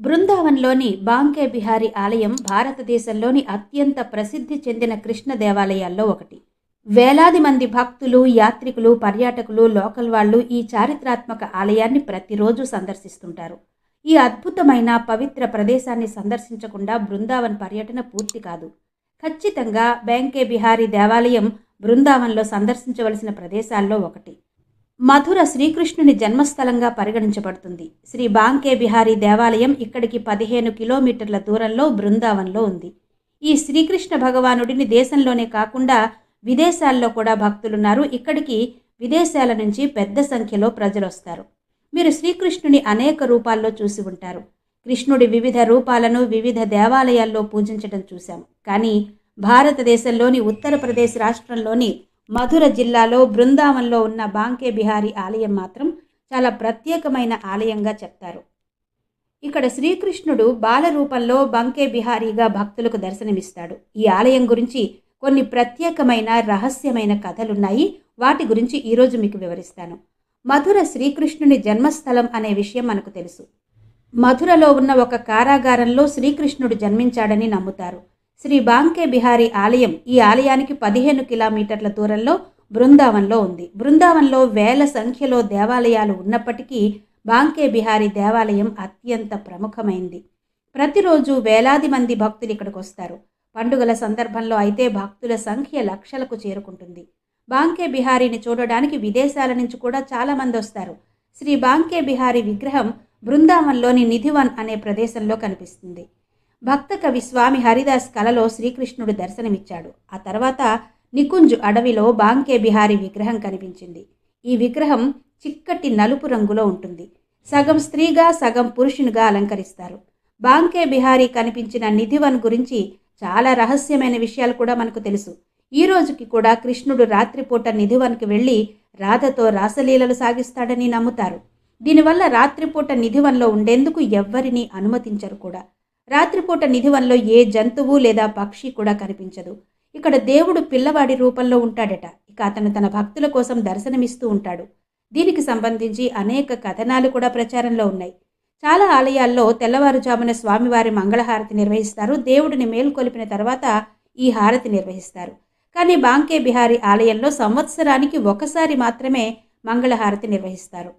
బృందావన్లోని బాంకే బిహారీ ఆలయం భారతదేశంలోని అత్యంత ప్రసిద్ధి చెందిన కృష్ణ దేవాలయాల్లో ఒకటి. వేలాది మంది భక్తులు యాత్రికులు పర్యాటకులు లోకల్ వాళ్ళు ఈ చారిత్రాత్మక ఆలయాన్ని ప్రతిరోజు సందర్శిస్తుంటారు. ఈ అద్భుతమైన పవిత్ర ప్రదేశాన్ని సందర్శించకుండా బృందావన్ పర్యటన పూర్తి కాదు. ఖచ్చితంగా బ్యాంకే బిహారీ దేవాలయం బృందావన్లో సందర్శించవలసిన ప్రదేశాల్లో ఒకటి. మధుర శ్రీకృష్ణుని జన్మస్థలంగా పరిగణించబడుతుంది. శ్రీ బాంకే బిహారీ దేవాలయం ఇక్కడికి పదిహేను కిలోమీటర్ల దూరంలో బృందావన్లో ఉంది. ఈ శ్రీకృష్ణ భగవానుడిని దేశంలోనే కాకుండా విదేశాల్లో కూడా భక్తులున్నారు. ఇక్కడికి విదేశాల నుంచి పెద్ద సంఖ్యలో ప్రజలు వస్తారు మీరు శ్రీకృష్ణుని అనేక రూపాల్లో చూసి ఉంటారు. కృష్ణుడి వివిధ రూపాలను వివిధ దేవాలయాల్లో పూజించడం చూశాం కానీ భారతదేశంలోని ఉత్తరప్రదేశ్ రాష్ట్రంలోని మధుర జిల్లాలో బృందావన్లో ఉన్న బాంకే బిహారీ ఆలయం మాత్రం చాలా ప్రత్యేకమైన ఆలయంగా చెప్తారు. ఇక్కడ శ్రీకృష్ణుడు బాలరూపంలో బంకే బిహారీగా భక్తులకు దర్శనమిస్తాడు. ఈ ఆలయం గురించి కొన్ని ప్రత్యేకమైన రహస్యమైన కథలున్నాయి. వాటి గురించి ఈరోజు మీకు వివరిస్తాను. మధుర శ్రీకృష్ణుని జన్మస్థలం అనే విషయం మనకు తెలుసు. మధురలో ఉన్న ఒక కారాగారంలో శ్రీకృష్ణుడు జన్మించాడని నమ్ముతారు. శ్రీ బాంకే బిహారీ ఆలయం ఈ ఆలయానికి పదిహేను కిలోమీటర్ల దూరంలో బృందావన్లో ఉంది. బృందావన్లో వేల సంఖ్యలో దేవాలయాలు ఉన్నప్పటికీ బాంకే బిహారీ దేవాలయం అత్యంత ప్రముఖమైంది. ప్రతిరోజు వేలాది మంది భక్తులు ఇక్కడికి వస్తారు. పండుగల సందర్భంలో అయితే భక్తుల సంఖ్య లక్షలకు చేరుకుంటుంది. బాంకే బిహారీని చూడడానికి విదేశాల నుంచి కూడా చాలామంది వస్తారు. శ్రీ బాంకే బిహారీ విగ్రహం బృందావన్లోని నిధివన్ అనే ప్రదేశంలో కనిపిస్తుంది. భక్త కవి స్వామి హరిదాస్ కలలో శ్రీకృష్ణుడు దర్శనమిచ్చాడు. ఆ తర్వాత నికుంజ్ అడవిలో బాంకే బిహారీ విగ్రహం కనిపించింది. ఈ విగ్రహం చిక్కటి నలుపు రంగులో ఉంటుంది. సగం స్త్రీగా సగం పురుషునిగా అలంకరిస్తారు. బాంకే బిహారీ కనిపించిన నిధివన్ గురించి చాలా రహస్యమైన విషయాలు కూడా మనకు తెలుసు. ఈ రోజుకి కూడా కృష్ణుడు రాత్రిపూట నిధివన్కి వెళ్ళి రాధతో రాసలీలలు సాగిస్తాడని నమ్ముతారు. దీనివల్ల రాత్రిపూట నిధివన్లో ఉండేందుకు ఎవ్వరినీ అనుమతించరు కూడా. రాత్రిపూట నిధివన్లో ఏ జంతువు లేదా పక్షి కూడా కనిపించదు. ఇక్కడ దేవుడు పిల్లవాడి రూపంలో ఉంటాడట. ఇక అతను తన భక్తుల కోసం దర్శనమిస్తూ ఉంటాడు. దీనికి సంబంధించి అనేక కథనాలు కూడా ప్రచారంలో ఉన్నాయి. చాలా ఆలయాల్లో తెల్లవారుజామున స్వామివారి మంగళహారతి నిర్వహిస్తారు. దేవుడిని మేల్కొలిపిన తర్వాత ఈ హారతి నిర్వహిస్తారు. కానీ బాంకే బిహారీ ఆలయంలో సంవత్సరానికి ఒకసారి మాత్రమే మంగళహారతి నిర్వహిస్తారు.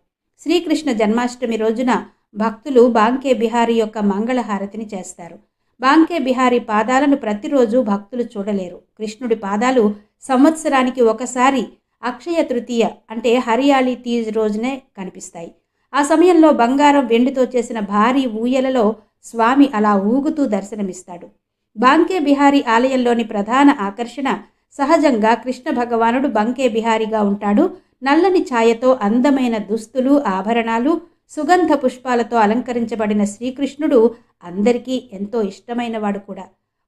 శ్రీకృష్ణ జన్మాష్టమి రోజున భక్తులు బాంకే బిహారీ యొక్క మంగళహారతిని చేస్తారు. బాంకే బిహారీ పాదాలను ప్రతిరోజు భక్తులు చూడలేరు. కృష్ణుడి పాదాలు సంవత్సరానికి ఒకసారి అక్షయ తృతీయ అంటే హరియాళి తీజ్ రోజునే కనిపిస్తాయి. ఆ సమయంలో బంగారం వెండితో చేసిన భారీ ఊయలలో స్వామి అలా ఊగుతూ దర్శనమిస్తాడు. బాంకే బిహారీ ఆలయంలోని ప్రధాన ఆకర్షణ సహజంగా కృష్ణ భగవానుడు బంకే బిహారీగా ఉంటాడు. నల్లని ఛాయతో అందమైన దుస్తులు ఆభరణాలు సుగంధ పుష్పాలతో అలంకరించబడిన శ్రీకృష్ణుడు అందరికీ ఎంతో ఇష్టమైనవాడు కూడా.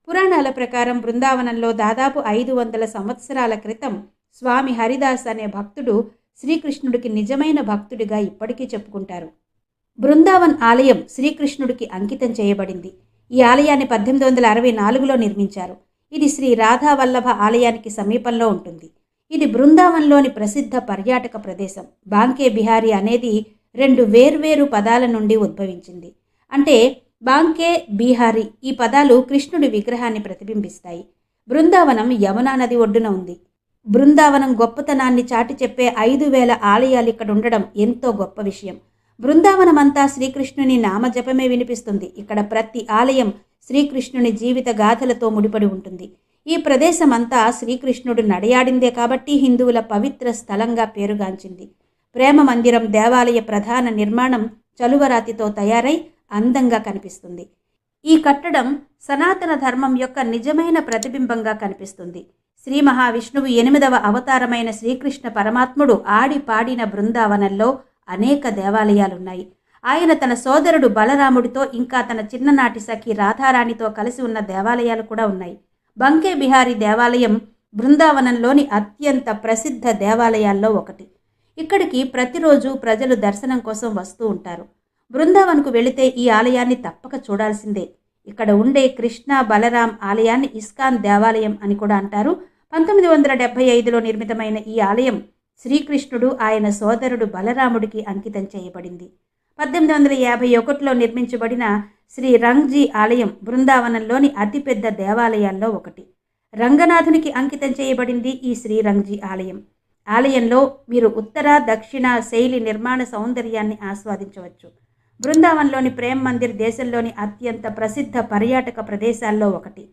పురాణాల ప్రకారం బృందావనంలో దాదాపు ఐదు వందల సంవత్సరాల క్రితం స్వామి హరిదాస్ అనే భక్తుడు శ్రీకృష్ణుడికి నిజమైన భక్తుడిగా ఇప్పటికీ చెప్పుకుంటారు. బృందావన్ ఆలయం శ్రీకృష్ణుడికి అంకితం చేయబడింది. ఈ ఆలయాన్ని పద్దెనిమిది వందల అరవై నాలుగులో నిర్మించారు. ఇది శ్రీ రాధావల్లభ ఆలయానికి సమీపంలో ఉంటుంది. ఇది బృందావన్లోని ప్రసిద్ధ పర్యాటక ప్రదేశం. బాంకే బిహారీ అనేది రెండు వేర్వేరు పదాల నుండి ఉద్భవించింది. అంటే బాంకే బీహారీ ఈ పదాలు కృష్ణుడి విగ్రహాన్ని ప్రతిబింబిస్తాయి. బృందావనం యమునా నది ఒడ్డున ఉంది. బృందావనం గొప్పతనాన్ని చాటి చెప్పే ఐదు వేల ఆలయాలు ఇక్కడ ఉండడం ఎంతో గొప్ప విషయం. బృందావనమంతా శ్రీకృష్ణుని నామజపమే వినిపిస్తుంది. ఇక్కడ ప్రతి ఆలయం శ్రీకృష్ణుని జీవిత గాథలతో ముడిపడి ఉంటుంది. ఈ ప్రదేశమంతా శ్రీకృష్ణుడు నడయాడిందే కాబట్టి హిందువుల పవిత్ర స్థలంగా పేరుగాంచింది. ప్రేమ మందిరం దేవాలయ ప్రధాన నిర్మాణం చలువరాతితో తయారై అందంగా కనిపిస్తుంది. ఈ కట్టడం సనాతన ధర్మం యొక్క నిజమైన ప్రతిబింబంగా కనిపిస్తుంది. శ్రీ మహావిష్ణువు ఎనిమిదవ అవతారమైన శ్రీకృష్ణ పరమాత్ముడు ఆడి పాడిన బృందావనంలో అనేక దేవాలయాలున్నాయి. ఆయన తన సోదరుడు బలరాముడితో ఇంకా తన చిన్ననాటి సఖి రాధారాణితో కలిసి ఉన్న దేవాలయాలు కూడా ఉన్నాయి. బంకే బిహారీ దేవాలయం బృందావనంలోని అత్యంత ప్రసిద్ధ దేవాలయాల్లో ఒకటి. ఇక్కడికి ప్రతిరోజు ప్రజలు దర్శనం కోసం వస్తూ ఉంటారు. బృందావన్కు వెళితే ఈ ఆలయాన్ని తప్పక చూడాల్సిందే. ఇక్కడ ఉండే కృష్ణ బలరాం ఆలయాన్ని ఇస్కాన్ దేవాలయం అని కూడా అంటారు. పంతొమ్మిది వందల డెబ్బై ఐదులో నిర్మితమైన ఈ ఆలయం శ్రీకృష్ణుడు ఆయన సోదరుడు బలరాముడికి అంకితం చేయబడింది. పద్దెనిమిది వందల యాభై ఒకటిలో నిర్మించబడిన శ్రీ రంగ్జీ ఆలయం బృందావనంలోని అతిపెద్ద దేవాలయాల్లో ఒకటి. రంగనాథునికి అంకితం చేయబడింది ఈ శ్రీరంగ్జీ ఆలయం. ఆలయంలో మీరు ఉత్తర దక్షిణ శైలి నిర్మాణ సౌందర్యాన్ని ఆస్వాదించవచ్చు. బృందావన్లోని ప్రేమ్ మందిర్ దేశంలోని అత్యంత ప్రసిద్ధ పర్యాటక ప్రదేశాల్లో ఒకటి.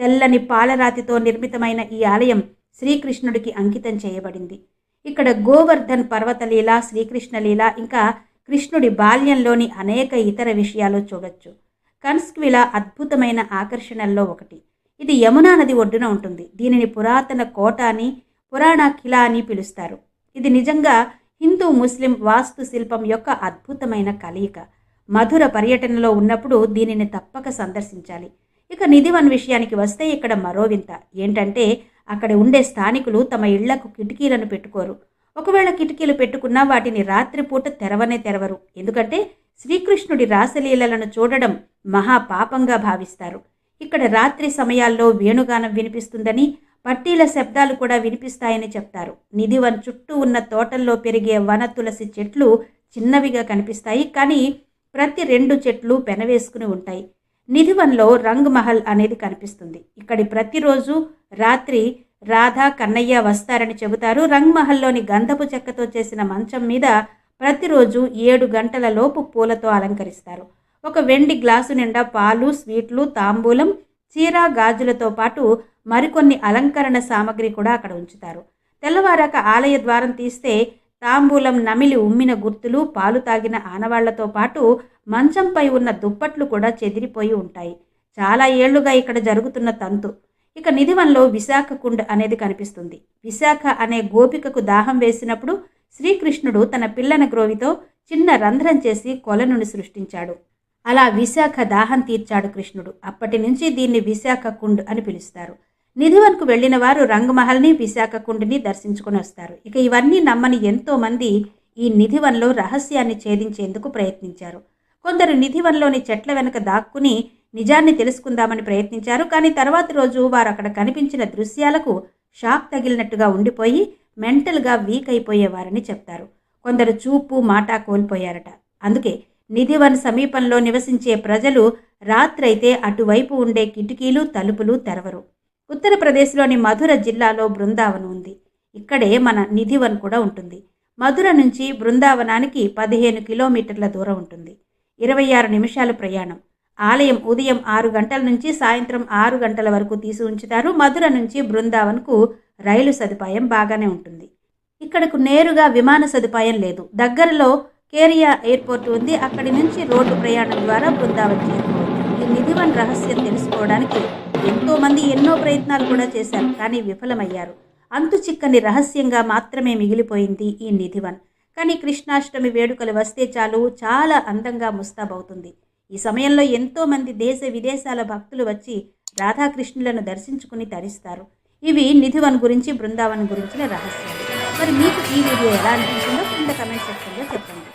తెల్లని పాలరాతితో నిర్మితమైన ఈ ఆలయం శ్రీకృష్ణుడికి అంకితం చేయబడింది. ఇక్కడ గోవర్ధన్ పర్వతలీల శ్రీకృష్ణలీల ఇంకా కృష్ణుడి బాల్యంలోని అనేక ఇతర విషయాలు చూడొచ్చు. కన్స్క్విల అద్భుతమైన ఆకర్షణల్లో ఒకటి. ఇది యమునా నది ఒడ్డున ఉంటుంది. దీనిని పురాతన కోట అని పురాణ కిలా అని పిలుస్తారు. ఇది నిజంగా హిందూ ముస్లిం వాస్తు శిల్పం యొక్క అద్భుతమైన కలయిక. మధుర పర్యటనలో ఉన్నప్పుడు దీనిని తప్పక సందర్శించాలి. ఇక నిధివన్ విషయానికి వస్తే ఇక్కడ మరో వింత. ఏంటంటే అక్కడ ఉండే స్థానికులు తమ ఇళ్ళకు కిటికీలను పెట్టుకోరు. ఒకవేళ కిటికీలు పెట్టుకున్నా వాటిని రాత్రిపూట తెరవనే తెరవరు. ఎందుకంటే శ్రీకృష్ణుడి రాసలీలలను చూడడం మహా పాపంగా భావిస్తారు. ఇక్కడ రాత్రి సమయాల్లో వేణుగానం వినిపిస్తుందని పట్టీల శబ్దాలు కూడా వినిపిస్తాయని చెప్తారు. నిధివన్ చుట్టూ ఉన్న తోటల్లో పెరిగే వన తులసి చెట్లు చిన్నవిగా కనిపిస్తాయి. కానీ ప్రతి రెండు చెట్లు పెనవేసుకుని ఉంటాయి. నిధివన్లో రంగ్ మహల్ అనేది కనిపిస్తుంది. ఇక్కడి ప్రతిరోజు రాత్రి రాధా కన్నయ్య వస్తారని చెబుతారు. రంగ్ మహల్లోని గంధపు చెక్కతో చేసిన మంచం మీద ప్రతిరోజు ఏడు గంటల లోపు పూలతో అలంకరిస్తారు. ఒక వెండి గ్లాసు నిండా పాలు స్వీట్లు తాంబూలం చీర గాజులతో పాటు మరికొన్ని అలంకరణ సామగ్రి కూడా అక్కడ ఉంచుతారు. తెల్లవారాక ఆలయ ద్వారం తీస్తే తాంబూలం నమిలి ఉమ్మిన గుర్తులు పాలు తాగిన ఆనవాళ్ళతో పాటు మంచంపై ఉన్న దుప్పట్లు కూడా చెదిరిపోయి ఉంటాయి. చాలా ఏళ్ళుగా ఇక్కడ జరుగుతున్న తంతు. ఇక నిధివన్లో విశాఖ కుండ్ అనేది కనిపిస్తుంది. విశాఖ అనే గోపికకు దాహం వేసినప్పుడు శ్రీకృష్ణుడు తన పిల్లన గ్రోవితో చిన్న రంధ్రం చేసి కొలనుని సృష్టించాడు. అలా విశాఖ దాహం తీర్చాడు కృష్ణుడు. అప్పటి నుంచి దీన్ని విశాఖ కుండ్ అని పిలుస్తారు. నిధివన్కు వెళ్ళిన వారు రంగమహల్ని విశాఖకుండిని దర్శించుకుని వస్తారు. ఇక ఇవన్నీ నమ్మని ఎంతోమంది ఈ నిధివన్లో రహస్యాన్ని ఛేదించేందుకు ప్రయత్నించారు. కొందరు నిధివన్లోని చెట్ల వెనుక దాక్కుని నిజాన్ని తెలుసుకుందామని ప్రయత్నించారు. కానీ తర్వాత రోజు వారు అక్కడ కనిపించిన దృశ్యాలకు షాక్ తగిలినట్టుగా ఉండిపోయి మెంటల్గా వీక్ అయిపోయేవారని చెప్తారు. కొందరు చూపు మాట కోల్పోయారట. అందుకే నిధివన్ సమీపంలో నివసించే ప్రజలు రాత్రైతే అటువైపు ఉండే కిటికీలు తలుపులు తెరవరు. ఉత్తరప్రదేశ్లోని మధుర జిల్లాలో బృందావనం ఉంది. ఇక్కడే మన నిధివన్ కూడా ఉంటుంది. మధుర నుంచి బృందావనానికి పదిహేను కిలోమీటర్ల దూరం ఉంటుంది. ఇరవై ఆరు నిమిషాల ప్రయాణం. ఆలయం ఉదయం ఆరు గంటల నుంచి సాయంత్రం ఆరు గంటల వరకు తీసి ఉంచుతారు. మధుర నుంచి బృందావన్కు రైలు సదుపాయం బాగానే ఉంటుంది. ఇక్కడకు నేరుగా విమాన సదుపాయం లేదు. దగ్గరలో కేరియా ఎయిర్పోర్ట్ ఉంది. అక్కడి నుంచి రోడ్డు ప్రయాణం ద్వారా బృందావన్ చేరుకోవచ్చు. ఈ నిధివన్ రహస్యం తెలుసుకోవడానికి ఎంతో మంది ఎన్నో ప్రయత్నాలు కూడా చేశారు కానీ విఫలమయ్యారు. అంతు చిక్కని రహస్యంగా మాత్రమే మిగిలిపోయింది ఈ నిధివన్. కానీ కృష్ణాష్టమి వేడుకలు వస్తే చాలు చాలా అందంగా ముస్తాబవుతుంది. ఈ సమయంలో ఎంతో మంది దేశ విదేశాల భక్తులు వచ్చి రాధాకృష్ణులను దర్శించుకుని తరిస్తారు. ఇవి నిధివన్ గురించి బృందావన్ గురించిన రహస్యాలు. మరి మీకు ఈ వీడియో ఎలా అనిపించిందో కింద కమెంట్ సెక్షన్లో చెప్పండి.